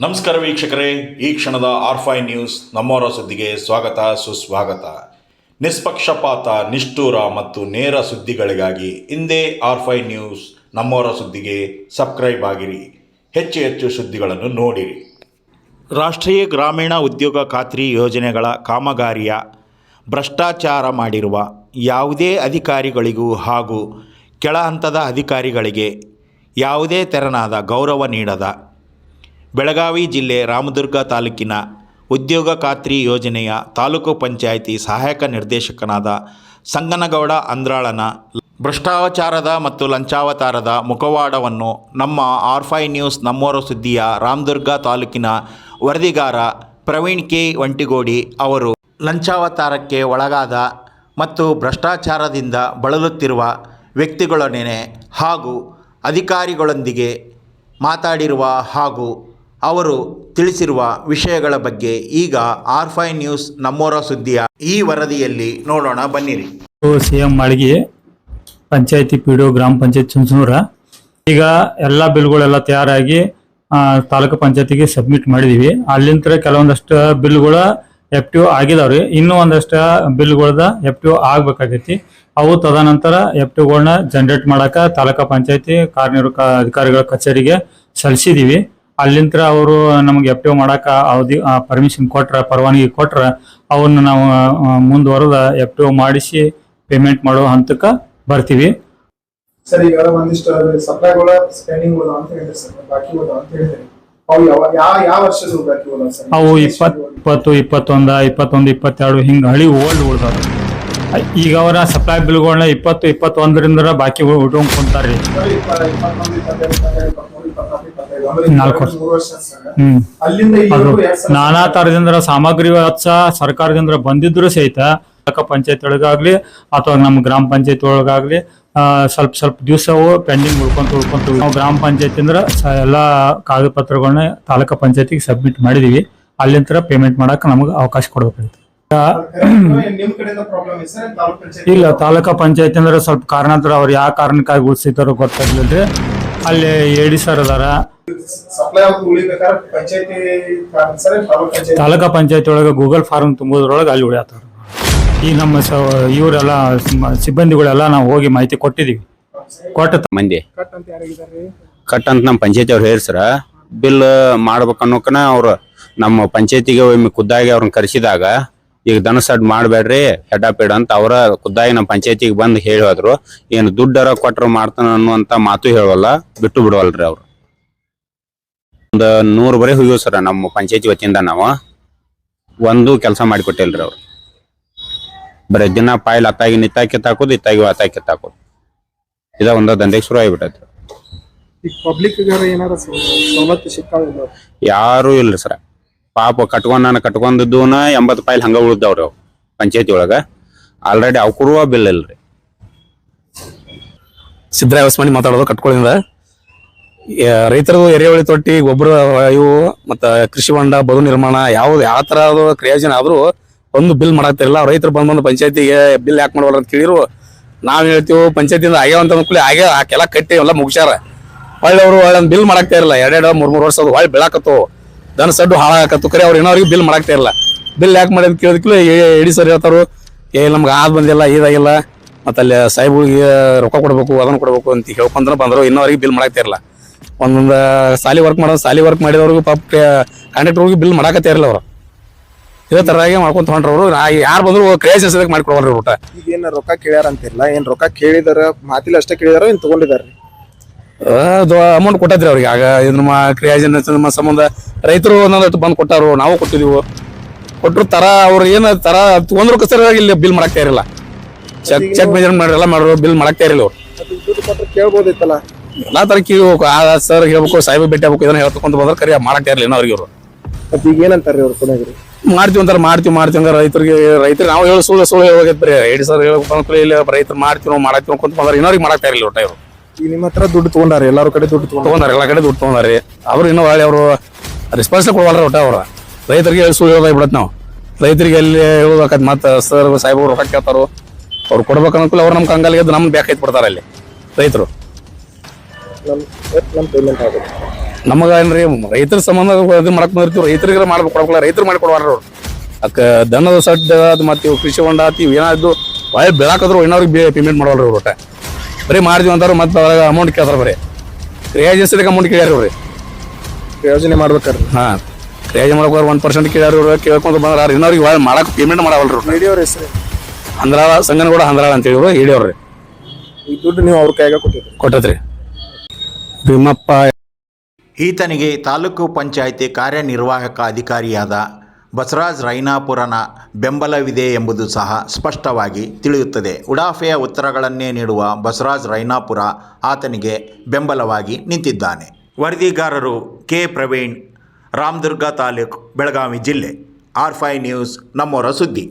ನಮಸ್ಕಾರ ವೀಕ್ಷಕರೇ, ಈ ಕ್ಷಣದ ಆರ್ಫೈ ನ್ಯೂಸ್ ನಮ್ಮವರ ಸುದ್ದಿಗೆ ಸ್ವಾಗತ, ಸುಸ್ವಾಗತ. ನಿಷ್ಪಕ್ಷಪಾತ, ನಿಷ್ಠೂರ ಮತ್ತು ನೇರ ಸುದ್ದಿಗಳಿಗಾಗಿ ಹಿಂದೆ ಆರ್ಫೈ ನ್ಯೂಸ್ ನಮ್ಮವರ ಸುದ್ದಿಗೆ ಸಬ್ಸ್ಕ್ರೈಬ್ ಆಗಿರಿ. ಹೆಚ್ಚು ಹೆಚ್ಚು ಸುದ್ದಿಗಳನ್ನು ನೋಡಿರಿ. ರಾಷ್ಟ್ರೀಯ ಗ್ರಾಮೀಣ ಉದ್ಯೋಗ ಖಾತ್ರಿ ಯೋಜನೆಗಳ ಕಾಮಗಾರಿಯ ಭ್ರಷ್ಟಾಚಾರ ಮಾಡಿರುವ ಯಾವುದೇ ಅಧಿಕಾರಿಗಳಿಗೂ ಹಾಗೂ ಕೆಳ ಹಂತದ ಅಧಿಕಾರಿಗಳಿಗೆ ಯಾವುದೇ ತೆರನಾದ ಗೌರವ ನೀಡದ ಬೆಳಗಾವಿ ಜಿಲ್ಲೆ ರಾಮದುರ್ಗ ತಾಲೂಕಿನ ಉದ್ಯೋಗ ಖಾತ್ರಿ ಯೋಜನೆಯ ತಾಲೂಕು ಪಂಚಾಯಿತಿ ಸಹಾಯಕ ನಿರ್ದೇಶಕನಾದ ಸಂಗನಗೌಡ ಅಂದ್ರಾಳನ ಭ್ರಷ್ಟಾಚಾರದ ಮತ್ತು ಲಂಚಾವತಾರದ ಮುಖವಾಡವನ್ನು ನಮ್ಮ ಆರ್ಫೈ ನ್ಯೂಸ್ ನಮ್ಮೋರ ಸುದ್ದಿಯ ರಾಮದುರ್ಗ ತಾಲೂಕಿನ ವರದಿಗಾರ ಪ್ರವೀಣ್ ಕೆ ವಂಟಿಗೋಡಿ ಅವರು ಲಂಚಾವತಾರಕ್ಕೆ ಒಳಗಾದ ಮತ್ತು ಭ್ರಷ್ಟಾಚಾರದಿಂದ ಬಳಲುತ್ತಿರುವ ವ್ಯಕ್ತಿಗಳೊಡನೆ ಹಾಗೂ ಅಧಿಕಾರಿಗಳೊಂದಿಗೆ ಮಾತಾಡಿರುವ ಹಾಗೂ ಅವರು ತಿಳಿಸಿರುವ ವಿಷಯಗಳ ಬಗ್ಗೆ ಈಗ ಆರ್ ಫೈ ನ್ಯೂಸ್ ನಮ್ಮೋರ ಸುದ್ದಿಯ ಈ ವರದಿಯಲ್ಲಿ ನೋಡೋಣ ಬನ್ನಿರಿ. ಸಿ ಎಂ ಮಾಳಿಗೆ ಪಂಚಾಯತಿ ಪಿ ಡಿ ಗ್ರಾಮ ಪಂಚಾಯತ್ ಚುಂಚನೂರ. ಈಗ ಎಲ್ಲ ಬಿಲ್ಗಳೆಲ್ಲ ತಯಾರಾಗಿ ತಾಲೂಕು ಪಂಚಾಯತಿಗೆ ಸಬ್ಮಿಟ್ ಮಾಡಿದೀವಿ. ಅಲ್ಲಿಂದ ಕೆಲವೊಂದಷ್ಟು ಬಿಲ್ಗಳು ಎಫ್ಟಿವ್ ಆಗಿದಾವ್ರಿ. ಇನ್ನೂ ಒಂದಷ್ಟು ಬಿಲ್ಗಳದ ಎಫ್ಟಿವ್ ಆಗ್ಬೇಕಾಗೈತಿ. ಅವು ತದನಂತರ ಎಫ್ ಎಫ್ಟಿವ್ಗಳನ್ನ ಜನರೇಟ್ ಮಾಡಕ ತಾಲೂಕು ಪಂಚಾಯತಿ ಕಾರ್ಯನಿರ್ವಾಹಕ ಅಧಿಕಾರಿಗಳ ಕಚೇರಿಗೆ ಸಲ್ಲಿಸಿದೀವಿ. ಅಲ್ಲಿಂದ ಅವರು ನಮಗೆ ಟಿ ಮಾಡಕ ಅವಧಿ ಪರ್ಮಿಷನ್ ಕೊಟ್ರ ಪರವಾನಗಿ ಕೊಟ್ರ ಅವನ್ನ ನಾವು ಮುಂದುವರೆದ ಓ ಮಾಡಿಸಿ ಪೇಮೆಂಟ್ ಮಾಡೋ ಹಂತಕ್ಕೆ ಬರ್ತೀವಿ. ಸರ್ ಈಗ ಒಂದಿಷ್ಟು ಸಪ್ಲೈಗಳ ಸ್ಪೆಂಡಿಂಗ್ ಹೋದ ಅಂತ ಹೇಳಿದ್ರಿ ಸರ್ ಬಾಕಿ ಹೋದ ಅಂತ ಹೇಳಿದ್ರಿ ಅವು ಯಾವ ಯಾವ ಯಾವ ವರ್ಷದ ಬಾಕಿ ಸರ್? ಅವು ಇಪ್ಪತ್ ಇಪ್ಪತ್ತು ಇಪ್ಪತ್ತೊಂದ ಇಪ್ಪತ್ತೊಂದು ಇಪ್ಪತ್ತೆರಡು ಹಿಂಗ ಹಳಿ ಓಲ್ಡ್ ಉಳ್ದಾವ ಈಗ ಅವರ ಸಪ್ಲೈ ಬಿಲ್ಗಳನ್ನ ಇಪ್ಪತ್ತು ಇಪ್ಪತ್ತೊಂದರಿಂದ ಬಾಕಿ ಉಟ್ಕೊಂಡ್ ಕುಂತಾರ್ರಿ. ನಾಲ್ಕು ವರ್ಷ. ಹ್ಮ್. ಅದು ನಾನಾ ತರದಿಂದ ಸಾಮಗ್ರಿ ವೆಚ್ಚ ಸರ್ಕಾರದಿಂದ ಬಂದಿದ್ರು ಸಹಿತ ತಾಲೂಕು ಪಂಚಾಯತ್ ಒಳಗಾಗ್ಲಿ ಅಥವಾ ನಮ್ಮ ಗ್ರಾಮ ಪಂಚಾಯತ್ ಒಳಗಾಗ್ಲಿ ಸ್ವಲ್ಪ ಸ್ವಲ್ಪ ದಿವಸವು ಪೆಂಡಿಂಗ್ ಉಳ್ಕೊಂತ ಉಳ್ಕೊಂತ ನಾವು ಗ್ರಾಮ ಪಂಚಾಯತ್ ಅಂದ್ರ ಎಲ್ಲಾ ಕಾಗದ ಪತ್ರಗಳನ್ನ ತಾಲೂಕಾ ಪಂಚಾಯತಿಗೆ ಸಬ್ಮಿಟ್ ಮಾಡಿದೀವಿ. ಅಲ್ಲಿಂದ ಪೇಮೆಂಟ್ ಮಾಡಕ್ ನಮಗೆ ಅವಕಾಶ ಕೊಡ್ಬೇಕಾಗುತ್ತೆ. ಇಲ್ಲ ತಾಲೂಕಾ ಪಂಚಾಯತ್ ಅಂದ್ರೆ ಸ್ವಲ್ಪ ಕಾರಣಾಂತರ ಅವ್ರು ಯಾವ ಕಾರಣಕ್ಕಾಗಿ ಉಳಿಸಿದಾರೋ ಗೊತ್ತಾಗ್ಲಿಲ್ರಿ. ಅಲ್ಲಿ ಎಡಿ ಸರ್ ಅದಾರ. ತಾಲೂಕ್ ಪಂಚಾಯತ್. ಒಳಗೆ ಗೂಗಲ್ ಫಾರ್ಮ್ ತುಂಬೋದ್ರೊಳಗೆ ಅಲ್ಲಿ ಉಳಿಯತ್ತಾರ ಈ ನಮ್ಮ ಸ ಇವರೆಲ್ಲ ಸಿಬ್ಬಂದಿಗಳೆಲ್ಲ ನಾವು ಹೋಗಿ ಮಾಹಿತಿ ಕೊಟ್ಟಿದೀವಿ ಕೊಟ್ಟ ಮಂದಿ. ಕಟ್ ಅಂತ ಯಾರಿಗಿದಾರೆ ಕಟ್ ಅಂತ ನಮ್ಮ ಪಂಚಾಯತಿ ಅವ್ರು ಹೇಳ್ಸರ ಬಿಲ್ ಮಾಡ್ಬೇಕು ಅನ್ನೋಕನ ಅವ್ರು ನಮ್ಮ ಪಂಚಾಯತಿಗೆ ಒಮ್ಮೆ ಖುದ್ದಾಗಿ ಅವ್ರನ್ನ ಕರೆಸಿದಾಗ ಈಗ ದನಸಡ್ ಮಾಡಬೇಡ್ರಿ ಹೆಡ್ ಅಂತ ಅವರ ಖುದ್ದಾಗಿ ನಮ್ಮ ಪಂಚಾಯತಿಗೆ ಬಂದು ಹೇಳಿ ಹೋದ್ರು. ಏನು ದುಡ್ಡರ ಕೊಟ್ಟರು ಮಾಡ್ತಾನ ಅನ್ನುವಂಥ ಮಾತು ಹೇಳೋಲ್ಲ ಬಿಟ್ಟು ಬಿಡವಲ್ರಿ ಅವ್ರು. ಒಂದು ನೂರು ಬರೀ ಹೋಗ್ಯವ ಸರ ನಮ್ಮ ಪಂಚಾಯತಿ ವತಿಯಿಂದ ನಾವು. ಒಂದು ಕೆಲಸ ಮಾಡಿಕೊಟ್ಟಿಲ್ರಿ ಅವ್ರು. ಬರೀ ದಿನ ಪಾಯಿಲ್ ಅತ್ತಾಗಿ ನಿತ್ತಾಗಿ ಕಿತ್ತಾಕೋದು ಇತ್ತಾಗಿ ಅತ್ತಾಗಿ ಕಿತ್ತಾಕೋದು ಇದ ಒಂದು ದಂಧೆಗೆ ಶುರು ಆಗಿಬಿಟ್ಟೈತಿ ಈಗ ಪಬ್ಲಿಕ್ ಏನಾರ ಸವಲತ್ತು ಸಿಕ್ಕಾವಿಲ್ಲ ಯಾರು ಇಲ್ರಿ ಸರ. ಪಾಪ ಕಟ್ಕೊಂಡ್ ನಾನು ಕಟ್ಕೊಂಡಿದ್ದೂನ ಎಂಬತ್ತು ಪಾಯಲ್ ಹಂಗ ಉಳಿದವ್ರಿ ಅವು ಪಂಚಾಯತಿ ಒಳಗ. ಆಲ್ರೆಡಿ ಅವಕರು ಬಿಲ್ ಇಲ್ರಿ. ಸಿದ್ದರಾಯ ಹೊಸಮನಿ ಮಾತಾಡೋದು ಕಟ್ಕೊಳ್ಳಿಂದ ರೈತರದು ಎರೆಹುಳಿ ತೊಟ್ಟಿ, ಗೊಬ್ಬರ ಇವು ಮತ್ತ ಕೃಷಿ ಹೊಂಡ, ಬದು ನಿರ್ಮಾಣ, ಯಾವ್ದು, ಯಾವ ತರ ಅದು ಕ್ರಿಯೋಜನ ಆದ್ರೂ ಒಂದು ಬಿಲ್ ಮಾಡಾಕ್ತಿರಲ್ಲ. ರೈತರು ಬಂದ್ ಬಂದು ಪಂಚಾಯತಿಗೆ ಬಿಲ್ ಯಾಕೆ ಮಾಡವಲ್ಲ ಅಂತ ಕೇಳಿರು. ನಾವ್ ಹೇಳ್ತೀವಿ, ಪಂಚಾಯತಿಯಿಂದ ಆಗ್ಯಾವ ಅಂತ ಅನ್ಕೊಳ್ಳಿ ಆ ಕೆಲ ಕಟ್ಟಿ ಎಲ್ಲ ಮುಗಿಸ್ಯಾರ. ಹೊಳ್ಳಿ ಅವರು ಒಳ್ಳೆ ಬಿಲ್ ಮಾಡಾಕ್ತಾ ಇರಲ್ಲ, ಎರಡೆರಡು, ಮೂರು ಮೂರು ವರ್ಷದ ಹೊಳ್ಳಿ ಬೆಳಕತ್ತು. ದನ ಸಡ್ಡು ಹಾಳಾಗತ್ತು ಕರೆ ಅವ್ರು ಇನ್ನೋರಿಗೆ ಬಿಲ್ ಮಾಡಾಕ್ತಾ ಇರಲ್ಲ. ಬಿಲ್ ಯಾಕೆ ಅಂತ ಕೇಳಿದ್ಕೂ ಎಡಿ ಸರ್ ಹೇಳ್ತಾರು ಏ, ನಮ್ಗೆ ಆದ್ ಬಂದಿಲ್ಲ, ಇದಾಗಿಲ್ಲ. ಮತ್ತೆ ಅಲ್ಲಿ ಸಾಹೇಬ್ಗಳಿಗೆ ರೊಕ್ಕ ಕೊಡ್ಬೇಕು, ಅದನ್ನು ಕೊಡ್ಬೇಕು ಅಂತ ಹೇಳ್ಕೊಂಡ್ರೆ, ಬಂದ್ರು ಇನ್ನೋವರೆಗೆ ಬಿಲ್ ಮಾಡಾಕ್ತಾ ಇರಲ್ಲ. ಒಂದೊಂದು ಸಾಲಿ ವರ್ಕ್ ಮಾಡೋ ಸಾಲಿ ವರ್ಕ್ ಮಾಡಿದವ್ರಿಗೂ ಪಾಪ ಕಾಂಟ್ರಾಕ್ಟರ್ಗೆ ಬಿಲ್ ಮಾಡಾಕತ್ತೇ ಇರಲಿಲ್ಲ ಅವರು. ಇದೇ ತರದಾಗೆ ಮಾಡ್ಕೊಂತ ಹೊಂಟ್ರ ಅವರು ಯಾರು ಬಂದ್ರು ಕ್ರೇಜ್ ಸದಕ್ಕೆ ಮಾಡ್ಕೊಡ್ರಿ ಊಟ. ಈಗ ಏನ್ ರೊಕ್ಕ ಕೇಳ್ಯಾರ ಅಂತಿರಲ್ಲ ಏನ್ ರೊಕ್ಕ ಕೇಳಿದಾರ ಮಾತಿಲ್ಲ ಅಷ್ಟೇ ಕೇಳಿದಾರ ಏನ್ ತಗೊಂಡಿದಾರ್ರಿ ಅಮೌಂಟ್ ಕೊಟ್ಟದ್ರಿ ಅವ್ರಿಗೆ. ಆಗ ಇದ್ರ ನಮ್ಮ ಸಂಬಂಧ ರೈತರು ಒಂದೊಂದು ಬಂದು ಕೊಟ್ಟಾರು ನಾವು ಕೊಟ್ಟಿದೀವಿ. ಕೊಟ್ಟರು ತರ ಅವ್ರು ಏನ ತರ ತಗೊಂಡ್ರು ಕಸರಾಗಿ ಇಲ್ಲಿ ಬಿಲ್ ಮಾಡಾಕ್ತಾ ಇರಲಿಲ್ಲ. ಚೆಕ್ ಚೆಕ್ ಮೆಜರ್ಮೆಂಟ್ ಮಾಡಿರಲ್ಲ ಮಾಡ್ರು ಮಾಡೋರು ಬಿಲ್ ಮಾಡಾಕ್ತಾ ಇರಲಿಲ್ಲ ಅವ್ರು. ಕೇಳ್ಬೋದಿತ್ತಲ್ಲ? ಎಲ್ಲಾ ತರ ಕೇಳ್ಬೇಕು ಆ ಸರ್ ಹೇಳ್ಬೇಕು ಸಾಹೇಬ್ ಭೇಟಿ ಆಗ್ಬೇಕು ಇದನ್ನ ಹೇಳ್ತಕೊಂತ ಬಂದ್ರೆ ಕರೆ ಮಾಡಕ್ಕೆ ಇರಲಿಲ್ಲ ಅವ್ರಿಗೆ ಇವರು. ಮತ್ ಈಗ ಏನಂತಾರೆ ಅವ್ರು ಮಾಡ್ತೀವಿ ಅಂತಾರೆ ಮಾಡ್ತೀವಿ ಮಾಡ್ತೀವಿ ಅಂದ್ರೆ ರೈತರಿಗೆ ರೈತರಿಗೆ ನಾವು ಹೇಳಿ ಸುಳ್ಳು ಸುಳ್ಳು ಹೋಗೈತೆ ಬರೀ ಹೇಳಿ ಸರ್ ಹೇಳ್ಬೇಕು ಅಂದ್ಕೊಳ್ಳಿ ಇಲ್ಲ ರೈತರು ಮಾಡ್ತೀವಿ ನಾವು ಮಾಡ್ತೀವಿ ಅಂತ ಬಂದ್ರೆ ಇನ್ನೋರಿಗೆ ಮಾಡಕ್ತಾ ಇರಲಿಲ್ಲ ಒಟ್ಟ ಇವರು. ಈಗ ನಿಮ್ಮ ಹತ್ರ ದುಡ್ಡು ತಗೊಂಡಾರೆ ಎಲ್ಲರೂ ಕಡೆ ದುಡ್ಡು ತಗೊಂಡಾರ? ಎಲ್ಲ ಕಡೆ ದುಡ್ಡು ತಗೊಂಡಾರೆ. ಅವ್ರು ಇನ್ನೂ ಒಳ್ಳೆ ಅವರು ರೆಸ್ಪಾನ್ಸ್ ಕೊಡವಲ್ರ ಒಟ್ಟ ಅವ್ರ. ರೈತರಿಗೆ ಹೇಳಿ ಸುಳ್ಳು ಹೇಳೋದಾಗಿ ಬಿಡತ್ ನಾವು. ರೈತರಿಗೆ ಎಲ್ಲಿ ಹೇಳ್ಬೇಕಾದ್ ಮತ್ತೆ ಸರ್ ಸಾಹೇಬ್ರು ರೊಕ್ಕ ಕೇಳ್ತಾರೋ ಅವ್ರು ಕೊಡ್ಬೇಕು ಅನ್ಕೂಲ ಅವ್ರು ನಮ್ಮ ಕಂಗಾಲಿಗೆ ನಮ್ಗೆ ಬೇಕಾಯ್ತು ಬಿಡ್ತಾರೆ ಅಲ್ಲಿ ರೈತರು. ನಮ್ ನಮ್ ಪೇಮೆಂಟ್ ಆಗುತ್ತೆ. ನಮಗ ಏನ್ರಿ ರೈತರ ಸಂಬಂಧ ಇದು ಮಾಡಕ್ ಬಂದಿರ್ತೀವಿ. ರೈತರಿಗೆ ಮಾಡ್ಬೇಕು ಕೊಡಬೇಕಲ್ಲ ರೈತರು ಮಾಡಿ ಕೊಡವಾರ ಅಕ್ಕ ದನದ ಸಡ್ಡ ಅದು ಮತ್ತೆ ಇವು ಕೃಷಿ ಹೊಂಡ ಆತಿ ಏನಾದ್ರು ಬಾಯಿ ಬೆಳಕಾದ್ರು ಏನಾದ್ರು ಪೇಮೆಂಟ್ ಮಾಡಲ್ರಿ ಅವ್ರು ಒಟ್ಟ. ಬರೀ ಮಾಡ್ತೀವಿ ಅಂತಾರ ಮತ್ತೆ ಅದ್ರಾಗ ಅಮೌಂಟ್ ಕೇಳ್ತಾರ ಬರೀ. ಕ್ರಿಯಾಜಸ್ತಿಗೆ ಅಮೌಂಟ್ ಕೇಳ್ಯಾರ ಅವ್ರಿ ಯೋಜನೆ ಮಾಡ್ಬೇಕಾರೆ ಹಾ. ಕ್ರಿಯಾಜಿ ಮಾಡಕ್ ಒನ್ ಪರ್ಸೆಂಟ್ ಕೇಳ್ಯಾರ ಇವ್ರು ಕೇಳ್ಕೊಂತ ಬಂದ್ರ ಇನ್ನವ್ರಿಗೆ ಒಳ್ಳೆ ಮಾಡಕ್ ಪೇಮೆಂಟ್ ಮಾಡವಲ್ರಿ ಅವ್ರು. ರೇಡಿಯೋರ್ ಹೆಸರು. ಅಂದ್ರಾಳ ಸಂಗನಗೌಡ ಹಂದ್ರಾಳ ಅಂತ ಹೇಳಿವ್ರು ಹಿಡಿಯೋರ್ರಿ ಈ ದುಡ್ಡು ನೀವು ಅವ್ರ ಕೈಯಾಗ ಕೊಟ್ಟಿದ್ರಿ. ಕೊಟ್ಟತ್ರಿ ಭೀಮಪ್ಪ. ಈತನಿಗೆ ತಾಲೂಕು ಪಂಚಾಯಿತಿ ಕಾರ್ಯನಿರ್ವಾಹಕ ಅಧಿಕಾರಿಯಾದ ಬಸರಾಜ್ ರೈನಾಪುರನ ಬೆಂಬಲವಿದೆ ಎಂಬುದು ಸಹ ಸ್ಪಷ್ಟವಾಗಿ ತಿಳಿಯುತ್ತದೆ. ಉಡಾಫೆಯ ಉತ್ತರಗಳನ್ನೇ ನೀಡುವ ಬಸರಾಜ್ ರೈನಾಪುರ ಆತನಿಗೆ ಬೆಂಬಲವಾಗಿ ನಿಂತಿದ್ದಾನೆ. ವರದಿಗಾರರು ಕೆ. ಪ್ರವೀಣ್, ರಾಮದುರ್ಗ ತಾಲೂಕು, ಬೆಳಗಾವಿ ಜಿಲ್ಲೆ. ಆರ್ ಫೈ ನ್ಯೂಸ್, ನಮ್ಮೋರ ಸುದ್ದಿ.